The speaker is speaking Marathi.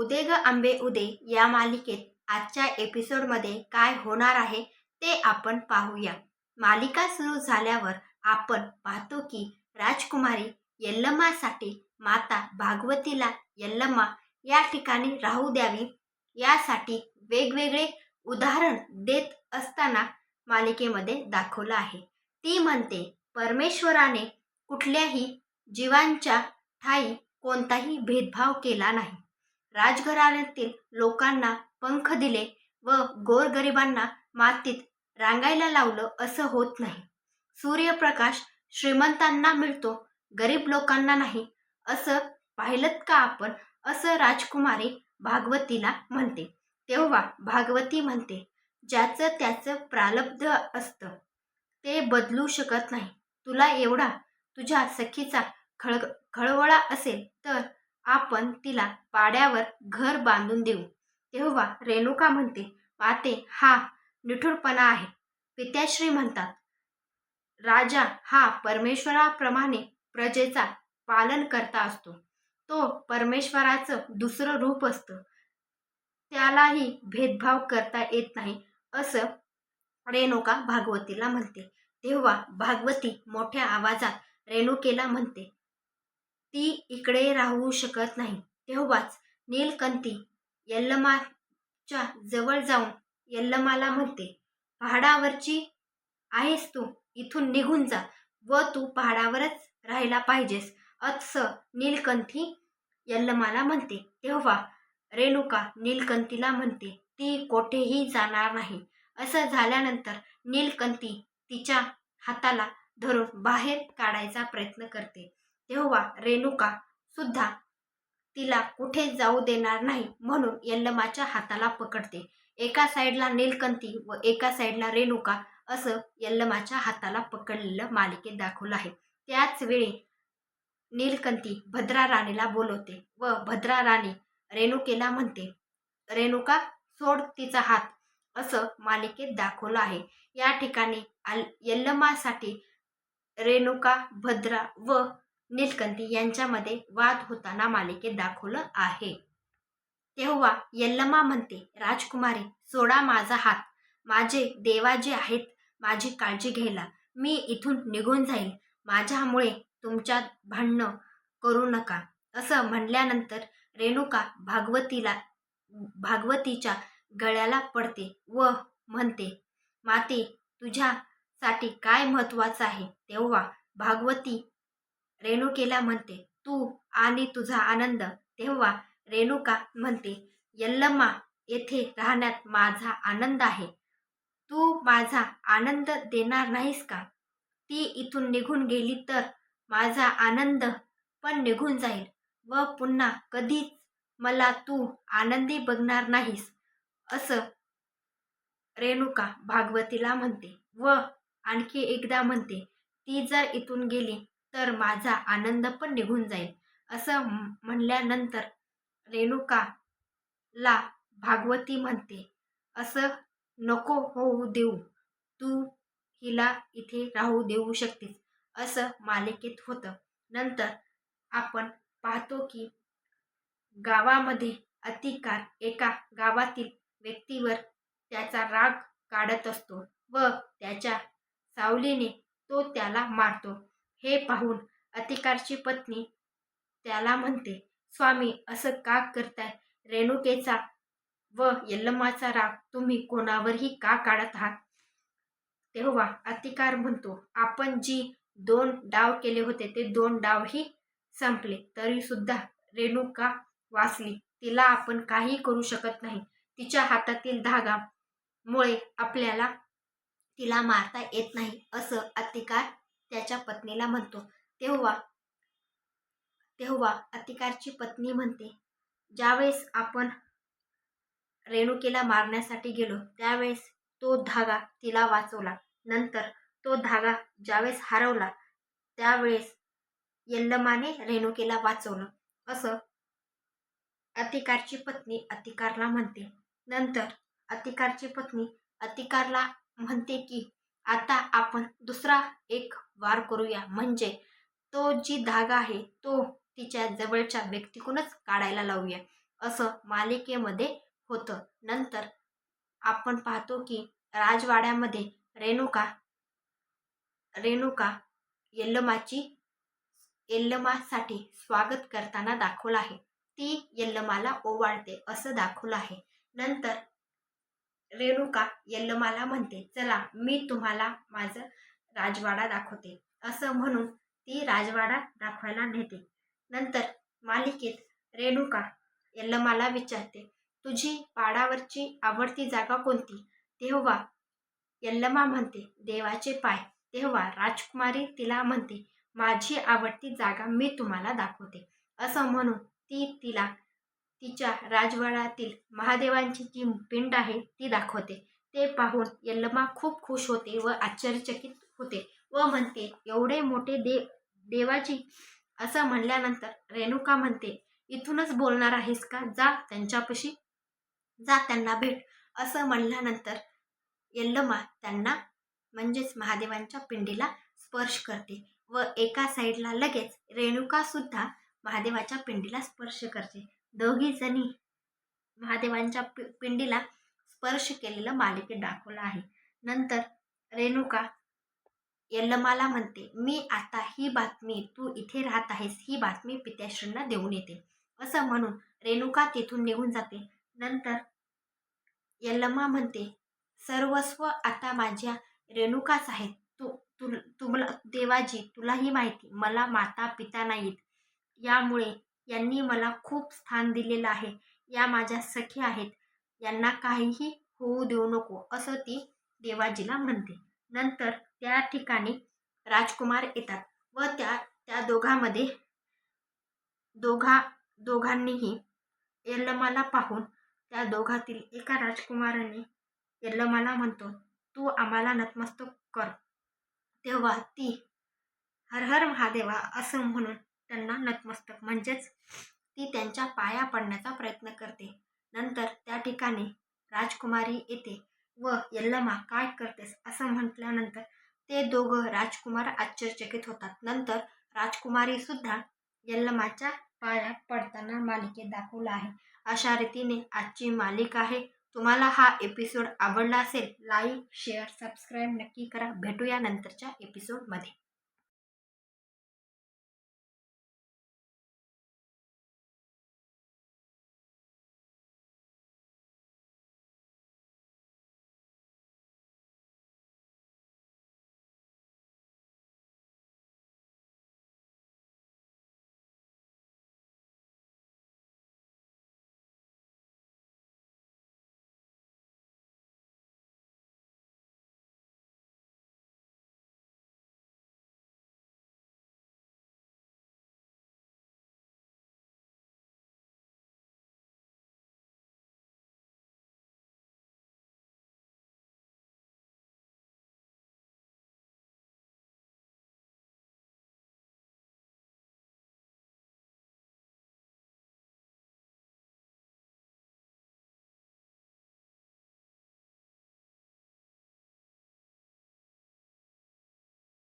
उदे ग आंबे उदे या मालिकेत आजच्या एपिसोडमध्ये काय होणार आहे ते आपण पाहूया. मालिका सुरू झाल्यावर आपण पाहतो की राजकुमारी यल्लमासाठी माता भागवतीला यल्लमा या ठिकाणी राहू द्यावी. यासाठी वेगवेगळे उदाहरण देत असताना मालिकेमध्ये दाखवलं आहे. ती म्हणते परमेश्वराने कुठल्याही जीवांच्या ठाई कोणताही भेदभाव केला नाही. राजघराण्यातील लोकांना पंख दिले व गोरगरिबांना मातीत रांगायला लावलं असं होत नाही. सूर्यप्रकाश श्रीमंतांना मिळतो गरीब लोकांना नाही असं पाहिलं का आपण? असं राजकुमारी भागवतीला म्हणते. तेव्हा भागवती म्हणते ज्याचं त्याचं प्रालब्ध असतं ते बदलू शकत नाही. तुला एवढा तुझ्या सखीचा खळ खळवळा असेल तर आपण तिला पाड्यावर घर बांधून देऊ. तेव्हा रेणुका म्हणते पाते हा निठुरपणा आहे. पित्याश्री म्हणतात राजा हा परमेश्वराप्रमाणे प्रजेचा पालन करता असतो. तो परमेश्वराचं दुसरं रूप असतं. त्यालाही भेदभाव करता येत नाही असं रेणुका भागवतीला म्हणते. तेव्हा भागवती मोठ्या आवाजात रेणुकेला म्हणते ती इकडे राहू शकत नाही. तेव्हाच नीलकंती यल्लमाच्या जवळ जाऊन यल्लमाला म्हणते पहाडावरची आहेस तू? इथून निघून जा व तू पहाडावरच राहायला पाहिजेस. असं नीलकंठी यल्लमाला म्हणते. तेव्हा रेणुका नीलकंतीला म्हणते ती कोठेही जाणार नाही. असं झाल्यानंतर नीलकंती तिच्या हाताला धरून बाहेर काढायचा प्रयत्न करते. तेव्हा रेणुका सुद्धा तिला कुठे जाऊ देणार नाही म्हणून यल्लमाच्या हाताला पकडते. एका साईडला नीलकंती व एका साईडला रेणुका असं यल्लमाच्या हाताला पकडलेलं मालिकेत दाखवलं आहे. त्याच वेळी नीलकंती भद्रा राणीला बोलवते व भद्रा राणी रेणुकेला म्हणते रेणुका सोड तिचा हात असं मालिकेत दाखवलं आहे. या ठिकाणी आल यल्लमासाठी रेणुका भद्रा व नीलकंती यांच्यामध्ये वाद होताना मालिकेत दाखवलं आहे. तेव्हा यल्लमा म्हणते राजकुमारी सोडा माझा हात. माझे देवा जे आहेत माझी काळजी घ्यायला. मी इथून निघून जाईल. माझ्यामुळे तुमच्यात भांडणं करू नका. असं म्हणल्यानंतर रेणुका भागवतीला भागवतीच्या गळ्याला पडते व म्हणते माते तुझ्यासाठी काय महत्त्वाचं आहे? तेव्हा भागवती रेणुकेला म्हणते तू आणि तुझा आनंद. तेव्हा रेणुका म्हणते यल्लम्मा येथे राहण्यात माझा आनंद आहे. तू माझा आनंद देणार नाहीस का? ती इथून निघून गेली तर माझा आनंद पण निघून जाईल व पुन्हा कधीच मला तू आनंदी बघणार नाहीस. असं रेणुका भागवतीला म्हणते व आणखी एकदा म्हणते ती जर इथून गेली तर माझा आनंद पण निघून जाईल. असं म्हणल्यानंतर रेणुकाला भागवती म्हणते असं नको होऊ देऊ. तू हिला इथे राहू देऊ शकतेस. असं मालिकेत होतं. नंतर आपण पाहतो की गावामध्ये अतिकार एका गावातील व्यक्तीवर त्याचा राग काढत असतो व त्याच्या सावलीने तो त्याला मारतो. हे पाहून अतिकारची पत्नी त्याला म्हणते स्वामी असं का करताय? रेणुकेचा व यल्लमाचा राग तुम्ही कोणावरही का काढत आहात? तेव्हा अतिकार म्हणतो आपण जी दोन डाव केले होते ते दोन डावही संपले. तरीसुद्धा रेणुका वाचली. तिला आपण काही करू शकत नाही. तिच्या हातातील धागा मुळे आपल्याला तिला मारता येत नाही असं अतिकार त्याच्या पत्नीला म्हणतो तेव्हा तेव्हा अतिकारची पत्नी म्हणते ज्यावेळेस आपण रेणुकेला मारण्यासाठी गेलो त्यावेळेस तो धागा तिला वाचवला. नंतर तो धागा ज्यावेळेस हरवला त्यावेळेस यल्लमाने रेणुकेला वाचवलं. असं अतिकारची पत्नी अतिकारला म्हणते. नंतर अतिकारची पत्नी अतिकारला म्हणते की आता आपण दुसरा एक वार करूया. म्हणजे तो जी धागा आहे तो तिच्या जवळच्या व्यक्तीकडूनच काढायला लावूया. असं मालिकेमध्ये होतं. नंतर आपण पाहतो की राजवाड्यामध्ये रेणुका रेणुका यल्लमाची यल्लमासाठी स्वागत करताना दाखवलं आहे. ती यल्लमाला ओवाळते असं दाखवलं आहे. नंतर रेणुका यल्लमाला म्हणते चला मी तुम्हाला माझं राजवाडा दाखवते. असं म्हणून ती राजवाडा दाखवायला नेते. नंतर मालिकेत रेणुका यल्लमाला विचारते तुझी पाडावरची आवडती जागा कोणती? तेव्हा यल्लमा म्हणते देवाचे पाय. तेव्हा राजकुमारी तिला म्हणते माझी आवडती जागा मी तुम्हाला दाखवते. असं म्हणून ती तिला तिच्या राजवाड्यातील महादेवांची जी पिंड आहे ती दाखवते. ते पाहून यल्लमा खूप खुश होते व आश्चर्यचकित होते व म्हणते एवढे मोठे देव देवाची असं म्हणल्यानंतर रेणुका म्हणते इथूनच बोलणार आहेस का? जा त्यांच्यापाशी जा त्यांना भेट. असं म्हणल्यानंतर यल्लमा त्यांना म्हणजेच महादेवांच्या पिंडीला स्पर्श करते व एका साईडला लगेच रेणुकासुद्धा महादेवाच्या पिंडीला स्पर्श करते. दोघी जणी महादेवांच्या पि पिंडीला स्पर्श केलेलं मालिकेत दाखवलं आहे. नंतर रेणुका यल्लमाला म्हणते मी आता ही बातमी तू इथे राहत आहेस ही बातमी पित्याश्रींना देऊन येते. असं म्हणून रेणुका तिथून निघून जाते. नंतर यल्लमा म्हणते सर्वस्व आता माझ्या रेणुकाच आहेत. तू तु तुला देवाजी तुलाही माहिती मला माता पिता नाहीत. यामुळे यांनी मला खूप स्थान दिलेलं आहे. या माझ्या सखी आहेत. यांना काहीही होऊ देऊ नको असं ती देवाजीला म्हणते. नंतर त्या ठिकाणी राजकुमार येतात व त्या त्या दोघांमध्ये दोघा दोघांनीही यल्लमाला पाहून त्या दोघातील एका राजकुमाराने यल्लमाला म्हणतो तू आम्हाला नतमस्तक कर. तेव्हा ती हर हर महादेवा असं म्हणून त्यांना नतमस्तक. म्हणजेच ती त्यांच्या पाया पडण्याचा प्रयत्न करते. नंतर त्या ठिकाणी राजकुमारी येते व यल्लमा काय करतेस? असं म्हटल्यानंतर ते दोघं राजकुमार आश्चर्यचकित होतात. नंतर राजकुमारीसुद्धा यल्लमाच्या पाया पडताना मालिकेत दाखवला आहे. अशा रीतीने आजची मालिका आहे. तुम्हाला हा एपिसोड आवडला असेल लाईक शेअर सबस्क्राईब नक्की करा. भेटूया नंतरच्या एपिसोडमध्ये